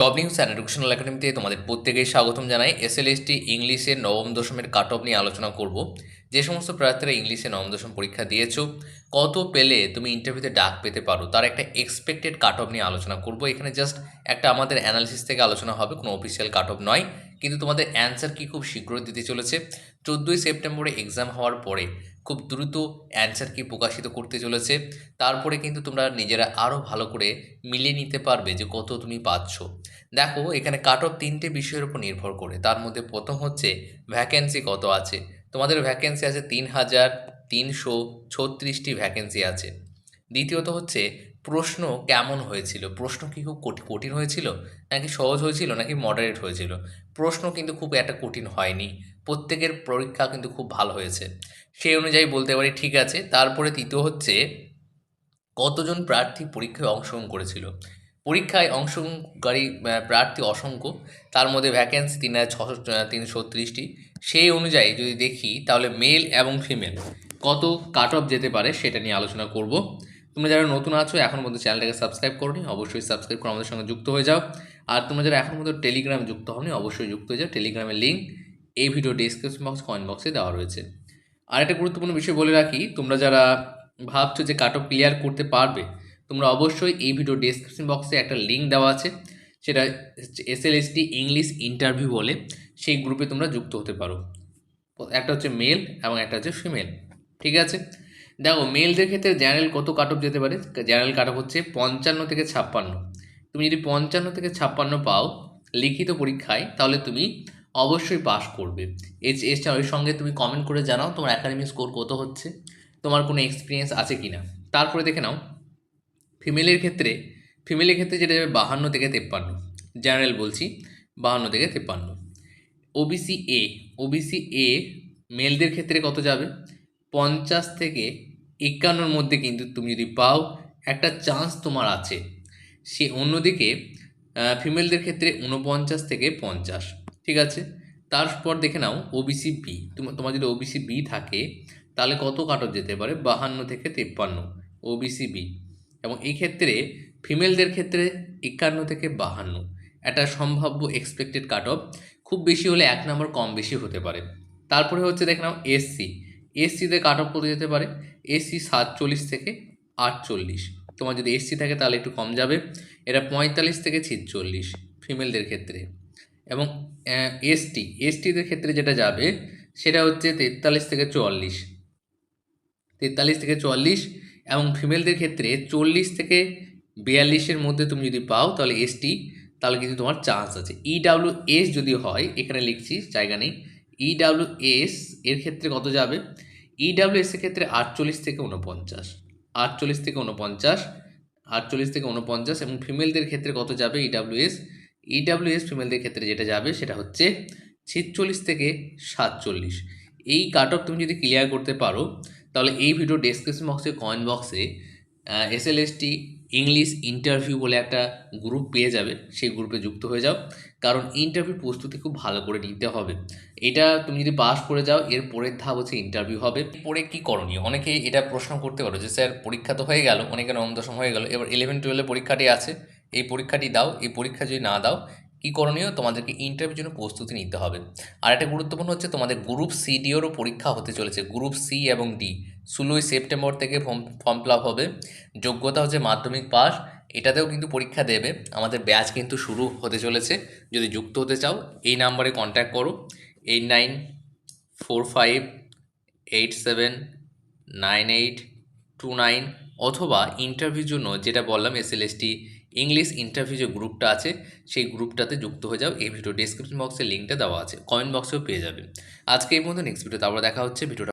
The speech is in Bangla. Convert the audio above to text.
টপ নিউজ অ্যান্ড এডুকেশনাল একাডেমিতে তোমাদের প্রত্যেকেই স্বাগতম জানাই। এসএলএসটি ইংলিশে নবম দশমের কাট অফ নিয়ে আলোচনা করব। যে সমস্ত প্রার্থীরা ইংলিশে নবম দশম পরীক্ষা দিয়েছ, কত পেলে তুমি ইন্টারভিউতে ডাক পেতে পারো, তার একটা এক্সপেক্টেড কাট অফ নিয়ে আলোচনা করব। এখানে জাস্ট একটা আমাদের অ্যানালিসিস থেকে আলোচনা হবে, কোনো অফিসিয়াল কাট অফ নয়। কিন্তু তোমাদের অ্যান্সার কি খুব শীঘ্রই দিতে চলেছে। চোদ্দোই সেপ্টেম্বরে এক্সাম হওয়ার পরে খুব দ্রুত অ্যান্সার কি প্রকাশিত করতে চলেছে। তারপরে কিন্তু তোমরা নিজেরা আরও ভালো করে মিলিয়ে নিতে পারবে যে কত তুমি পাচ্ছ। দেখো, এখানে কাট অফ তিনটে বিষয়ের উপর নির্ভর করে। তার মধ্যে প্রথম হচ্ছে ভ্যাকেন্সি কত আছে। তোমাদের ভ্যাকেন্সি আছে তিন হাজার তিনশো ছত্রিশটি ভ্যাকেন্সি আছে। দ্বিতীয়ত হচ্ছে, প্রশ্ন কেমন হয়েছিল? প্রশ্ন কি খুব কঠি- কঠিন হয়েছিল? নাকি সহজ হয়েছিল? নাকি মডারেট হয়েছিল? প্রশ্ন কিন্তু খুব একটা কঠিন হয়নি। প্রত্যেকের পরীক্ষা কিন্তু খুব ভালো হয়েছে। সেই অনুযায়ী বলতে পারি ঠিক আছে। তারপরে তৃতীয় হচ্ছে, কতজন প্রার্থী পরীক্ষায় অংশগ্রহণ করেছিল? পরীক্ষায় অংশগ্রহণকারী প্রার্থী অসংখ্য। তার মধ্যে ভ্যাকেন্সি তিন হাজার ছশো সেই অনুযায়ী যদি দেখি, তাহলে মেল এবং ফিমেল কত কাট অফ যেতে পারে সেটা নিয়ে আলোচনা করব। তোমরা যারা নতুন আছো, এখন মধ্যে চ্যানেলটাকে সাবস্ক্রাইব করনি, অবশ্যই সাবস্ক্রাইব করে আমাদের সঙ্গে যুক্ত হয়ে যাও। আর তোমরা যারা এখন মধ্যে টেলিগ্রাম যুক্ত হওনি, অবশ্যই যুক্ত হয়ে যাও। টেলিগ্রামের লিঙ্ক এই ভিডিও ডিসক্রিপশন বক্স কমেন্ট বক্সে দেওয়া রয়েছে। আর একটা গুরুত্বপূর্ণ বিষয় বলে রাখি, তোমরা যারা ভাবছ যে কাট অফ ক্লিয়ার করতে পারবে, তোমরা অবশ্যই এই ভিডিও ডেসক্রিপশন বক্সে একটা লিঙ্ক দেওয়া আছে, সেটা S L ST English interview বলে, সেই গ্রুপে তোমরা যুক্ত হতে পারো। একটা হচ্ছে মেল এবং একটা হচ্ছে ফিমেল ঠিক আছে? দেখো মেলদের ক্ষেত্রে জেনারেল কত কাট অফ যেতে পারে? জেনারেল কাট অফ হচ্ছে পঞ্চান্ন থেকে ছাপ্পান্ন। তুমি যদি পঞ্চান্ন থেকে ছাপ্পান্ন পাও লিখিত পরীক্ষায়, তাহলে তুমি অবশ্যই পাস করবে। এছ এছাড়া ওই সঙ্গে তুমি কমেন্ট করে জানাও তোমার একাডেমি স্কোর কত হচ্ছে, তোমার কোনো এক্সপিরিয়েন্স আছে কি না তারপরে দেখে নাও ফিমেলের ক্ষেত্রে ফিমেলের ক্ষেত্রে যেটা যাবে বাহান্ন থেকে তেপ্পান্ন। জেনারেল বলছি, বাহান্ন থেকে তেপ্পান্ন। ওবিসি এ ওবিসি এ মেলদের ক্ষেত্রে কত যাবে? পঞ্চাশ থেকে একান্নর মধ্যে কিন্তু তুমি যদি পাও, একটা চান্স তোমার আছে। সে অন্যদিকে ফিমেলদের ক্ষেত্রে উনপঞ্চাশ থেকে পঞ্চাশ, ঠিক আছে? তারপর দেখে নাও ওবিসি বি তোমার যদি ওবিসি বি থাকে, তাহলে কত কাট যেতে পারে? বাহান্ন থেকে তেপ্পান্ন ওবিসি বি এবং এই ক্ষেত্রে ফিমেলদের ক্ষেত্রে একান্ন থেকে বাহান্ন, একটা সম্ভাব্য এক্সপেক্টেড কাট অফ খুব বেশি হলে এক নম্বর কম বেশি হতে পারে। তারপরে হচ্ছে দেখে নাও এসসি এসসিতে কাট অফ কত যেতে পারে। এসসি সাতচল্লিশ থেকে আটচল্লিশ। তোমার যদি এসসি থাকে তাহলে একটু কম যাবে। এটা পঁয়তাল্লিশ থেকে ছিচল্লিশ ফিমেলদের ক্ষেত্রে। এবং এসটি এসটিদের ক্ষেত্রে যেটা যাবে, সেটা হচ্ছে তেতাল্লিশ থেকে চুয়াল্লিশ। তেতাল্লিশ থেকে চুয়াল্লিশ এবং ফিমেলদের ক্ষেত্রে চল্লিশ থেকে বিয়াল্লিশের মধ্যে তুমি যদি পাও, তাহলে এসটি তাহলে কিন্তু তোমার চান্স আছে। ইডাব্লিউ এস যদি হয়, এখানে লিখছি, জায়গা নেই। ইডাব্লিউ এস এর ক্ষেত্রে কত যাবে? ইডাব্লিউ এস এর ক্ষেত্রে আটচল্লিশ থেকে উনপঞ্চাশ আটচল্লিশ থেকে উনপঞ্চাশ আটচল্লিশ থেকে উনপঞ্চাশ এবং ফিমেলদের ক্ষেত্রে কত যাবে E W S E W S ফিমেলদের ক্ষেত্রে যেটা যাবে সেটা হচ্ছে ছিচল্লিশ থেকে সাতচল্লিশ। এই কাট অফ তুমি যদি ক্লিয়ার করতে পারো, তাহলে এই ভিডিও ডেসক্রিপশন বক্সে কয়েন বক্সে S L S T English interview বলে একটা গ্রুপ পেয়ে যাবে, সেই গ্রুপে যুক্ত হয়ে যাও। কারণ ইন্টারভিউ প্রস্তুতি খুব ভালো করে নিতে হবে। এটা তুমি যদি পাস করে যাও, এর পরের ধাপ হচ্ছে ইন্টারভিউ হবে। পরে কি করণীয়? অনেকে এটা প্রশ্ন করতে পারো যে, স্যার, পরীক্ষা তো হয়ে গেল অনেকে নবম দশম হয়ে গেল, এবার ইলেভেন টুয়েলভে পরীক্ষাটি আছে, এই পরীক্ষাটি দাও, এই পরীক্ষা যদি না দাও কী করণীয়? তোমাদেরকে ইন্টারভিউর জন্য প্রস্তুতি নিতে হবে। আর একটা গুরুত্বপূর্ণ হচ্ছে তোমাদের গ্রুপ সি ডিওরও পরীক্ষা হতে চলেছে। গ্রুপ সি এবং ডি ষোলোই সেপ্টেম্বর থেকে ফর্ম ফর্ম হবে। যোগ্যতা হচ্ছে মাধ্যমিক পাস এটাতেও কিন্তু পরীক্ষা দেবে। আমাদের ব্যাচ কিন্তু শুরু হতে চলেছে। যদি যুক্ত হতে চাও, এই নাম্বারে কন্ট্যাক্ট করো। Eight nine four five eight seven nine eight two nine অথবা ইন্টারভিউর জন্য যেটা বললাম এস এল ইংলিশ ইন্টারভিউ যে গ্রুপটা আছে, সেই গ্রুপটাতে যুক্ত হয়ে যাও। এই ভিডিও ডিসক্রিপশন বক্সে লিঙ্কটা দেওয়া আছে। কমেন্ট বক্সেও পেয়ে যাবে। আজকে এই মতো নেক্সট ভিডিওতে আবার দেখা হচ্ছে। ভিডিওটা